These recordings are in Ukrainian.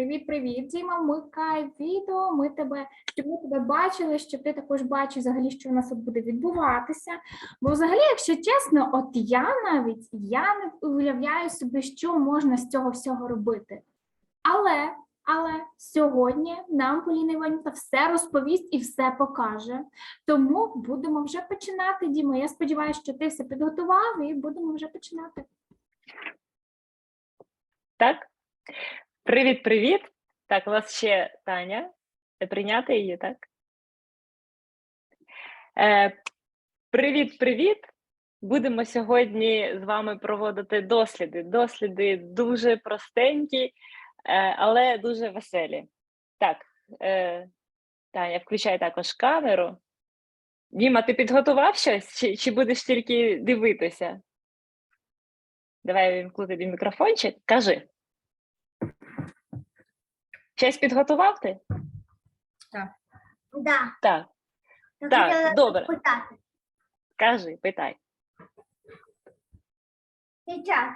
Привіт, привіт, Діма. Вмикай відео. Ми тебе, щоб ми тебе бачили, щоб ти також бачив взагалі, що у нас тут буде відбуватися. Бо взагалі, якщо чесно, от я навіть я не уявляю собі, що можна з цього всього робити. Але, але сьогодні нам Поліна Іванівна все розповість і все покаже. Тому будемо вже починати, Діма. Я сподіваюся, що ти все підготував і будемо вже починати. Так? Привіт, привіт. Так, у вас ще Таня. Прийняти її, так? Е, привіт, привіт. Будемо сьогодні з вами проводити досліди. Досліди дуже простенькі, е, але дуже веселі. Так, е, Таня, включай також камеру. Діма, ти підготував щось? Чи, чи будеш тільки дивитися? Давай я вімкну мікрофончик. Кажи. Щось підготував ти? Да. Так, Я Так, хотіла добре. спитати. кажи, питай. Сейчас.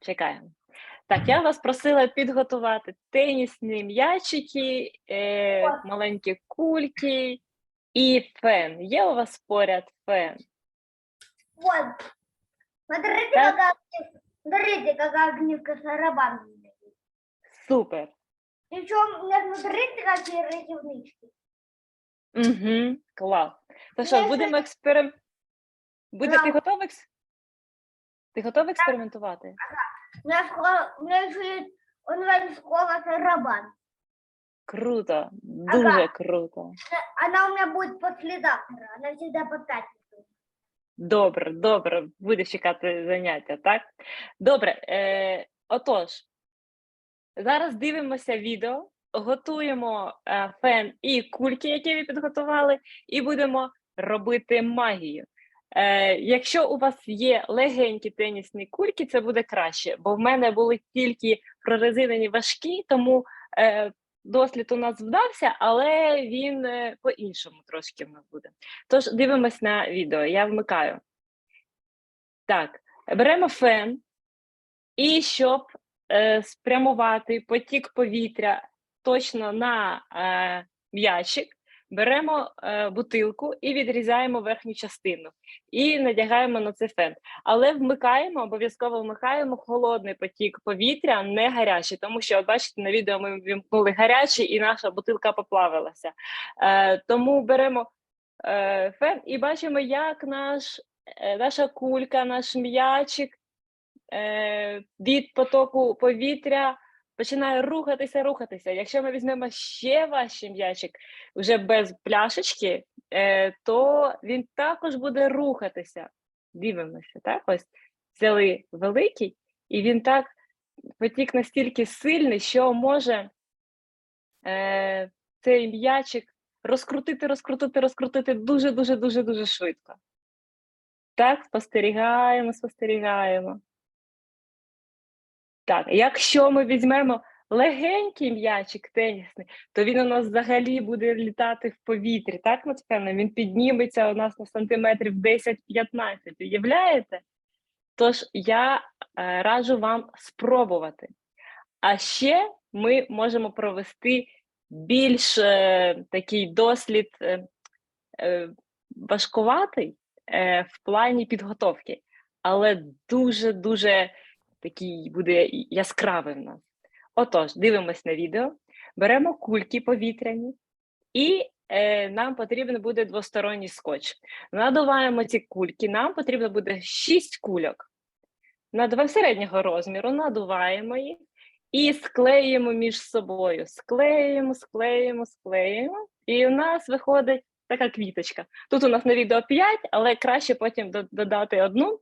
Чекаємо. Так, я вас просила підготувати тенісні м'ячики, е, маленькі кульки і фен. Є у вас поряд фен? Вот. Смотрите, Так. какая книжка Сарабан. Супер. Причем, не смотрите, какие рисовнички. Угу, клас. То що, Я будемо експерим... Буде, ти Да. готовий? екс- Ти готовий експериментувати? У меня, школа, у еще есть онлайн-школа Сарабан. Круто, дуже круто. Она у меня будет послезавтра. Она всегда по пятницу. Добре, добре, буде чекати заняття, так? Добре, е, отож, зараз дивимося відео, готуємо е, фен і кульки, які ви підготували, і будемо робити магію. Е, якщо у вас є легенькі тенісні кульки, це буде краще, бо в мене були тільки прорезинені важкі, тому е, дослід у нас вдався, але він е, по-іншому трошки в нас буде. Тож дивимось на відео. Я вмикаю. Так, беремо фен, і щоб е, спрямувати потік повітря точно на е, м'ячик, беремо е, бутилку і відрізаємо верхню частину і надягаємо на це фен. Але вмикаємо, обов'язково вмикаємо холодний потік повітря, не гарячий, тому що, от бачите, на відео ми вімкнули гарячий і наша бутилка поплавилася. Е, тому беремо е, фен і бачимо, як наш, е, наша кулька, наш м'ячик е, від потоку повітря починає рухатися, рухатися. Якщо ми візьмемо ще важчий м'ячик, вже без пляшечки, е, то він також буде рухатися. Дивимося, так? Ось взяли великий, і він так потік настільки сильний, що може е, цей м'ячик розкрутити, розкрутити, розкрутити дуже, дуже, дуже, дуже швидко. Так, спостерігаємо, спостерігаємо. Так, якщо ми візьмемо легенький м'ячик тенісний, то він у нас взагалі буде літати в повітрі. Так, напевно, він підніметься у нас на сантиметрів 10-15. Уявляєте? Тож я е, раджу вам спробувати. А ще ми можемо провести більш е, такий дослід е, е, важкуватий е, в плані підготовки, але дуже-дуже такий буде яскравий в нас. Отож, дивимось на відео, беремо кульки повітряні, і е, нам потрібен буде двосторонній скотч. Надуваємо ці кульки, нам потрібно буде 6 кульок. Надуваємо середнього розміру, надуваємо їх і склеїмо між собою. Склеїмо, склеїмо, склеїмо. І у нас виходить така квіточка. Тут у нас на відео 5, але краще потім додати одну,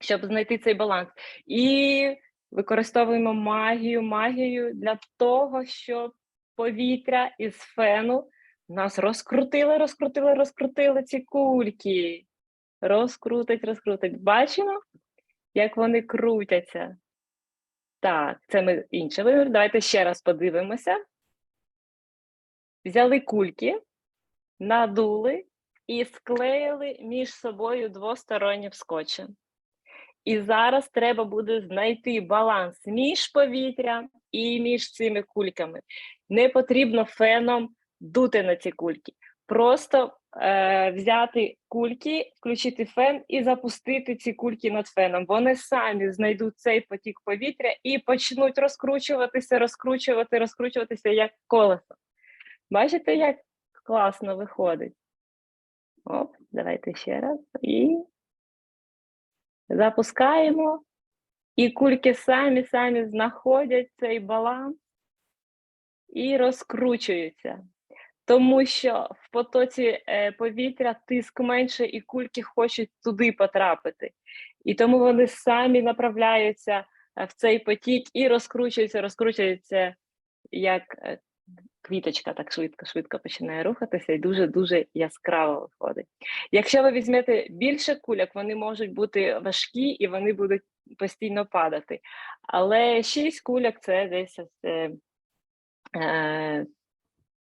щоб знайти цей баланс. І використовуємо магію, магію для того, щоб повітря із фену нас розкрутили, розкрутили, розкрутили ці кульки. Розкрутить, розкрутить. Бачимо, як вони крутяться. Так, це ми інше вибір. Давайте ще раз подивимося. Взяли кульки, надули і склеїли між собою двостороннім скотчем. І зараз треба буде знайти баланс між повітрям і між цими кульками. Не потрібно феном дути на ці кульки. Просто е, взяти кульки, включити фен і запустити ці кульки над феном. Вони самі знайдуть цей потік повітря і почнуть розкручуватися, розкручувати, розкручуватися як колесо. Бачите, як класно виходить? Оп, давайте ще раз. І запускаємо. І кульки самі самі знаходять цей баланс і розкручуються. Тому що в потоці е, повітря тиск менше, і кульки хочуть туди потрапити. І тому вони самі направляються е, в цей потік і розкручуються, розкручуються, як е, квіточка так швидко, швидко починає рухатися і дуже-дуже яскраво виходить. Якщо ви візьмете більше кульок, вони можуть бути важкі і вони будуть постійно падати. Але 6 кульок це десь е, е,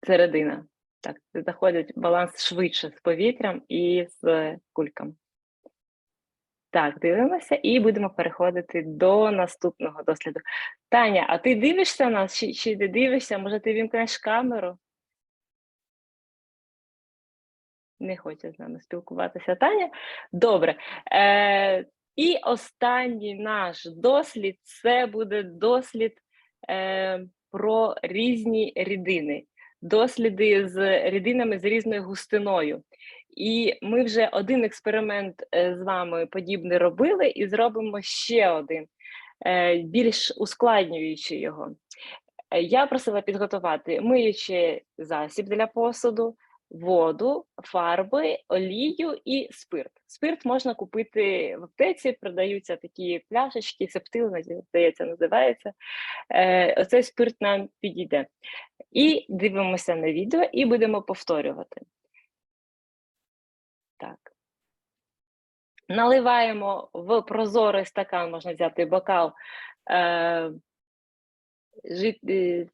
середина. Так, заходить баланс швидше з повітрям і з кульками. Так, дивимося і будемо переходити до наступного досліду. Таня, а ти дивишся нас чи, чи не дивишся? Може, ти вімкнеш камеру? Не хоче з нами спілкуватися Таня. Добре. Е, і останній наш дослід це буде дослід е, про різні рідини, досліди з рідинами з різною густиною. І ми вже один експеримент е, з вами подібний робили, і зробимо ще один, е, більш ускладнюючи його. Е, Я просила підготувати миючий засіб для посуду, воду, фарби, олію і спирт. Спирт можна купити в аптеці, продаються такі пляшечки, септил, здається, називається. Оцей спирт нам підійде. І дивимося на відео і будемо повторювати. Так. Наливаємо в прозорий стакан, можна взяти бокал, е, жит, е,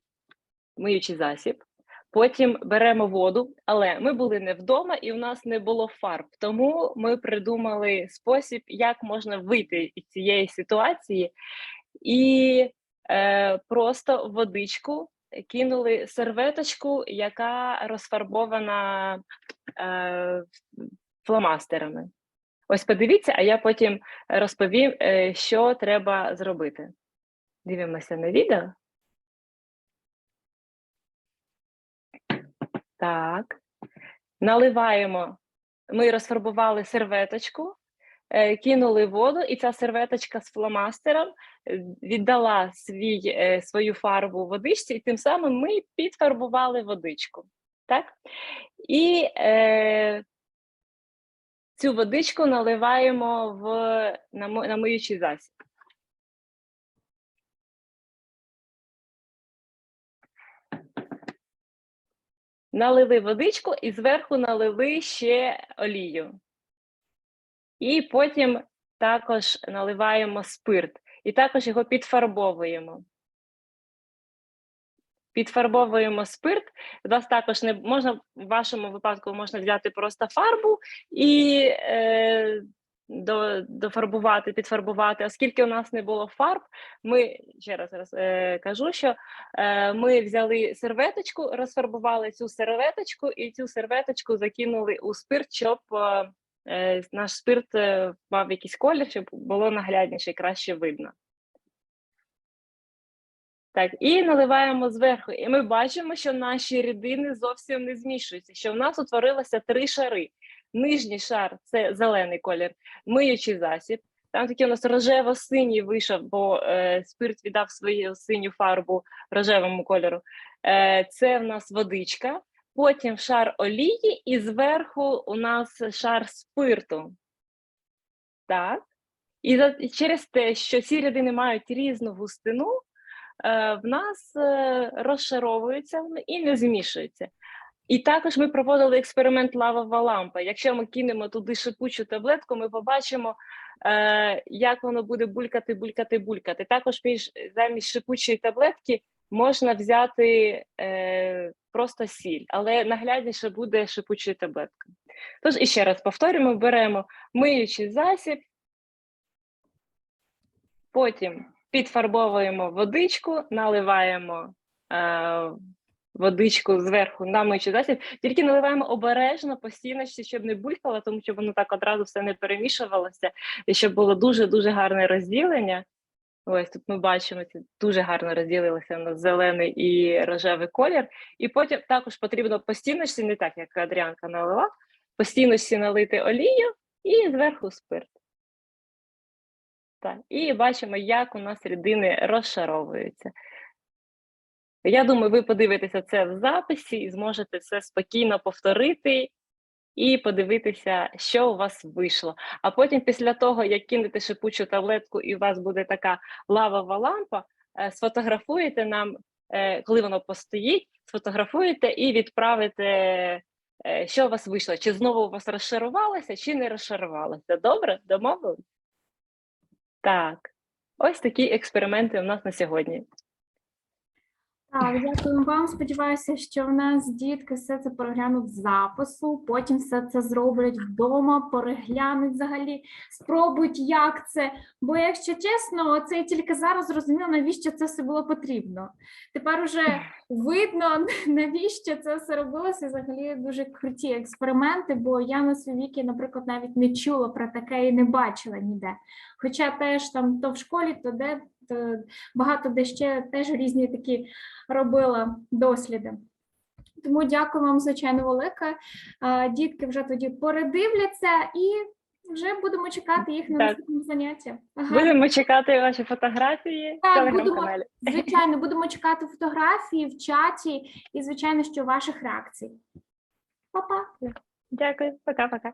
миючий засіб. Потім беремо воду, але ми були не вдома і у нас не було фарб. Тому ми придумали спосіб, як можна вийти із цієї ситуації, і е, просто водичку кинули серветочку, яка розфарбована е, фломастерами. Ось подивіться, а я потім розповім, е, що треба зробити. Дивимося на відео. Так. Наливаємо. Ми розфарбували серветочку, е, кинули воду, і ця серветочка з фломастером е, віддала свій, свою фарбу водичці, і тим самим ми підфарбували водичку. Так? І е, цю водичку наливаємо в на, засіб. Налили водичку і зверху налили ще олію. І потім також наливаємо спирт, і також його підфарбовуємо. Підфарбовуємо спирт. У вас також не можна в вашому випадку можна взяти просто фарбу і е, до, дофарбувати, підфарбувати. Оскільки у нас не було фарб, ми ще раз, раз е, кажу, що е, ми взяли серветочку, розфарбували цю серветочку, і цю серветочку закинули у спирт, щоб е, наш спирт е, мав якийсь колір, щоб було наглядніше і краще видно. Так, і наливаємо зверху. І ми бачимо, що наші рідини зовсім не змішуються, що в нас утворилося три шари. Нижній шар це зелений колір, миючий засіб. Там такий у нас рожево-синій вийшов, бо е, спирт віддав свою синю фарбу рожевому кольору. Е, це в нас водичка, потім шар олії, і зверху у нас шар спирту. Так. І через те, що ці рідини мають різну густину, в нас е, розшаровуються і не змішуються. І також ми проводили експеримент лавова лампа. Якщо ми кинемо туди шипучу таблетку, ми побачимо, е, як воно буде булькати, булькати, булькати. Також замість шипучої таблетки можна взяти е, просто сіль, але наглядніше буде шипучою таблеткою. Тож іще раз повторюємо: беремо миючий засіб, Потім підфарбовуємо водичку, наливаємо е, водичку зверху на миючий засіб. Тільки наливаємо обережно по стіночці, щоб не булькало, тому що воно так одразу все не перемішувалося, і щоб було дуже дуже гарне розділення. Ось тут ми бачимо, дуже гарно розділилося на зелений і рожевий колір. І потім також потрібно по стіночці, не так як Адріанка налила, по стіночці налити олію і зверху спирт. Так, і бачимо, як у нас рідини розшаровуються. Я думаю, ви подивитеся це в записі і зможете це спокійно повторити і подивитися, що у вас вийшло. А потім, після того, як кинете шипучу таблетку, і у вас буде така лавова лампа, е, сфотографуєте нам, е, коли воно постоїть, сфотографуєте і відправите, е, що у вас вийшло. Чи знову у вас розшарувалося, чи не розшарувалося. Добре? Домовились? Так, ось такі експерименти у нас на сьогодні. Так, дякую вам. Сподіваюся, що в нас дітки все це переглянуть з запису, потім все це зроблять вдома, переглянуть взагалі, спробують, як це. Бо, якщо чесно, це я тільки зараз зрозуміла, навіщо це все було потрібно. Тепер уже видно, навіщо це все робилося. Взагалі дуже круті експерименти, бо я на свій віки, наприклад, навіть не чула про таке і не бачила ніде. Хоча теж там то в школі, то де багато де ще теж різні такі робила досліди. Тому дякую вам, звичайно, велике. Дітки вже тоді передивляться і вже будемо чекати їх на наступному занятті. Ага. Будемо чекати ваші фотографії в Так, будемо. Звичайно, будемо чекати фотографії в чаті і, звичайно, що ваших реакцій. Па-па! Дякую, пока-пока.